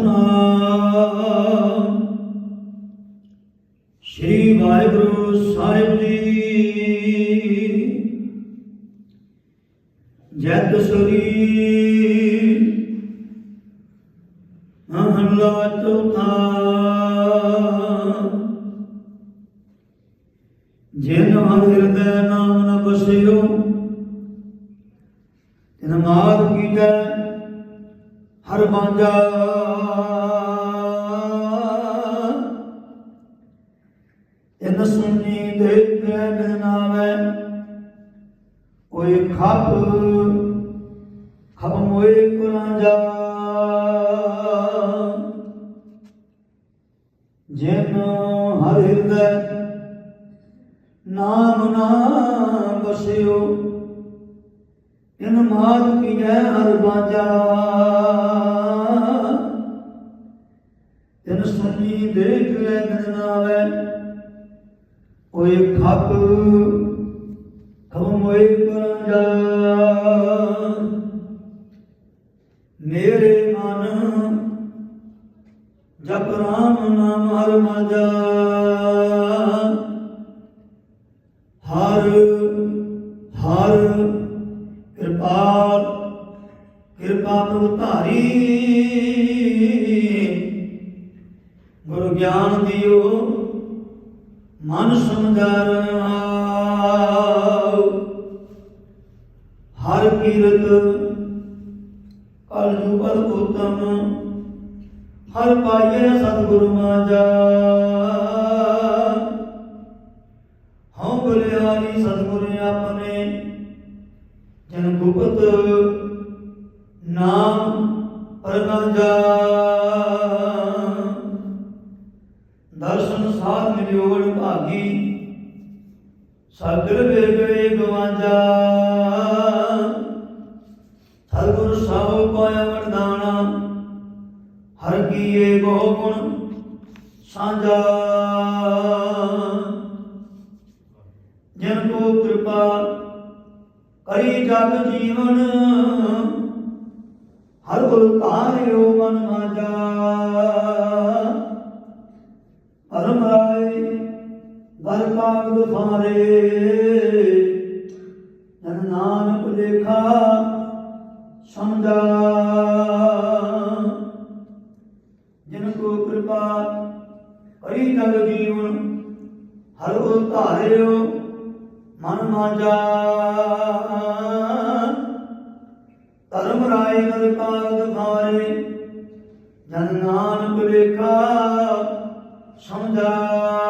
ਸਤਨਾਮ। ਸ੍ਰੀ ਵਾਹਿਗੁਰੂ ਸਾਹਿਬ ਜੀ। ਜਦ ਸੁਰੀ ਮਹਲਾ ਚੌਥਾ। ਜਿਨ ਹਰ ਹਿਰਦੈ ਨਾਮ ਨ ਬਸਿਓ, ਤਿਨ ਮਾਰ ਕੀਜੈ ਹਰ ਬਾਂਝਾ ਤਿਨ ਸੁਣੀ ਦੇਖੈ ਬਿਨ ਨਾਵੈ। ਕੋਈ ਖਪ ਖਪ ਮੋਏ ਕੁਰਾਂਜਾ ਜਿਨ ਹਰ ਹਿਰਦੈ, ਨਾਮ ਨਾ ਬਸਿਓ। ਇਨ ਮਾਤ ਕੀਜੈ ਹਰ ਬਾਜਾ ਤਿਨ ਸੁਣੀ ਦੇਖ ਲੈ ਬਿਨ ਨਾਵੈ ਕੋਈ ਖਪ ਖਪ ਮੋਏ ਕਰਾਂਜਾ ਮੇਰੇ ਮਨ ਜਪ ਰਾਮ ਨਾਮ ਹਰ ਮਾਜਾ ਹਰ ਹਰ ਕਿਰਪਾਲ ਕਿਰਪਾ ਪ੍ਰਭ ਧਾਰੀ। ਗੁਰੂ ਗਿਆਨ ਦਿਓ, ਮਨ ਸਮਝਾਰੋ ਹਰ ਕੀਰਤ ਕਲ ਜੁਗਤ ਉਤਮ, ਹਰ ਪਾਈਏ ਸਤਿਗੁਰੂ ਮਾਜਾ। ਹਉ ਬਲਿਆਰੀ ਸਤਿਗੁਰ ਆਪਣੇ, ਜਨ ਗੁਪਤ ਨਾਮ ਪਰਗਾਜਾ ਦਰਸ਼ਨ ਸਾਧ ਮਿਲਿਓੜ ਭਾਗੀ। ਸਗਲ ਵੇ ਗਏ ਗਵਾਜਾ। ਸਤਿਗੁਰ ਸਭ ਪਾਇਆ ਵਰਦਾਨਾ। ਹਰ ਕੀਏ ਬਹੁ ਗੁਣ ਸਾਂਝਾ। ਜਨ ਕੋ ਕਿਰਪਾ ਕਰੀ ਜਗ ਜੀਵਨ, ਹਰ ਗੁਰ ਧਾਰਿਓ ਮਨ ਮਾਜਾ। ਗਲ ਕਾਗਦ ਫਾਰੇ ਜਨ ਨਾਨਕ ਲੇਖਾ ਸਮਝਾ। ਜਿਨ ਕੋ ਕਿਰਪਾ ਕਰੀ ਜਗ ਜੀਵਨ, ਹਰ ਗੁਰ ਧਾਰਿਓ ਮਨ ਮਾਜਾ। ਧਰਮ ਰਾਏ ਗਲ ਕਾਗਦ ਫਾਰੇ ਜਨ ਨਾਨਕ ਲੇਖਾ ਸਮਝਾ।